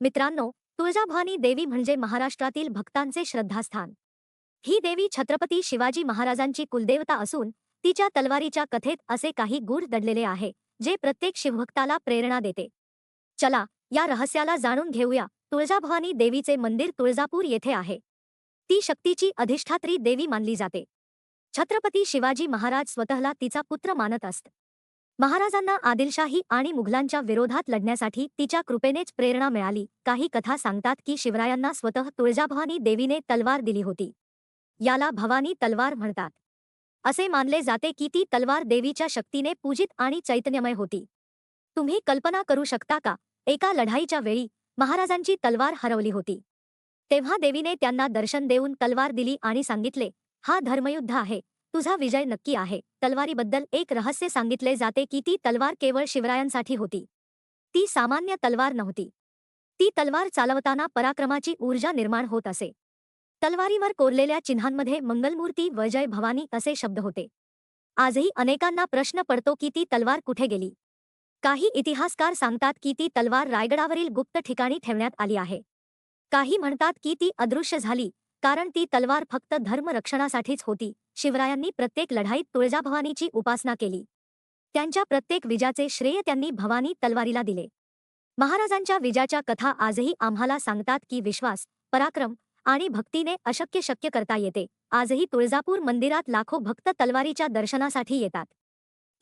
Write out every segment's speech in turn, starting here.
मित्रांनो तुळजाभवानी देवी म्हणजे महाराष्ट्रातील भक्तांचे श्रद्धास्थान. ही देवी छत्रपती शिवाजी महाराजांची कुलदेवता असून तिच्या तलवारीच्या कथेत असे काही गूढ दडलेले आहे जे प्रत्येक शिवभक्ताला प्रेरणा देते. चला या रहस्याला जाणून घेऊया तुळजाभवानी देवीचे मंदिर तुळजापूर येथे आहे. ती शक्तीची अधिष्ठात्री देवी मानली जाते. छत्रपती शिवाजी महाराज स्वतःला तिचा पुत्र मानत असत. महाराजांना आदिलशाही आणि मुघलांच्या विरोधात लढण्यासाठी तिच्या कृपेनेच प्रेरणा मिळाली. काही कथा सांगतात की शिवरायांना स्वतः तुळजाभवानी देवीने तलवार दिली होती. याला भवानी तलवार म्हणतात. असे मानले जाते की ती तलवार देवीच्या शक्तीने पूजित आणि चैतन्यमय होती. तुम्ही कल्पना करू शकता का? एका लढाईच्या वेळी महाराजांची तलवार हरवली होती. तेव्हा देवीने त्यांना दर्शन देऊन तलवार दिली आणि सांगितले हा धर्मयुद्ध आहे. तुझा विजय नक्की आहे. तलवारीबद्दल एक रहस्य सांगितले जाते की ती तलवार केवळ शिवरायांसाठी होती. ती सामान्य तलवार नव्हती. ती तलवार चालवताना पराक्रमाची ऊर्जा निर्माण होत असे. तलवारीवर कोरलेल्या चिन्हांमध्ये मंगलमूर्ती वजय भवानी असे शब्द होते. आजही अनेकांना प्रश्न पडतो की ती तलवार कुठे गेली? काही इतिहासकार सांगतात की ती तलवार रायगडावरील गुप्त ठिकाणी ठेवण्यात आली आहे. काही म्हणतात की ती अदृश्य झाली कारण ती तलवार फक्त धर्मरक्षणासाठीच होती. शिवरायांनी प्रत्येक लढाईत तुळजाभवानीची उपासना केली. त्यांच्या प्रत्येक विजाचे श्रेय त्यांनी भवानी तलवारीला दिले. महाराजांच्या विजाच्या कथा आजही आम्हाला सांगतात की विश्वास पराक्रम आणि भक्तीने अशक्य शक्य करता येते. आजही तुळजापूर मंदिरात लाखो भक्त तलवारीच्या दर्शनासाठी येतात.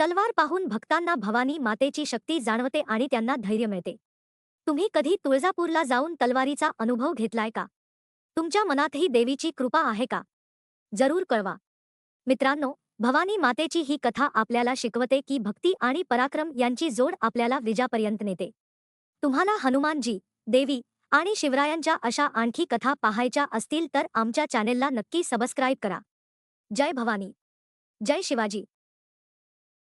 तलवार पाहून भक्तांना भवानी मातेची शक्ती जाणवते आणि त्यांना धैर्य मिळते. तुम्ही कधी तुळजापूरला जाऊन तलवारीचा अनुभव घेतलाय का? तुमच्या मनातही देवीची कृपा आहे का? जरूर कळवा. मित्रांनो भवानी मातेची ही कथा आपल्याला शिकवते की भक्ती आणि पराक्रम यांची जोड आपल्याला विजापर्यंत नेते. तुम्हाला हनुमानजी देवी आणि शिवरायांच्या अशा आणखी कथा पाहायच्या असतील तर आमच्या चॅनेलला नक्की सबस्क्राईब करा. जय भवानी. जय शिवाजी.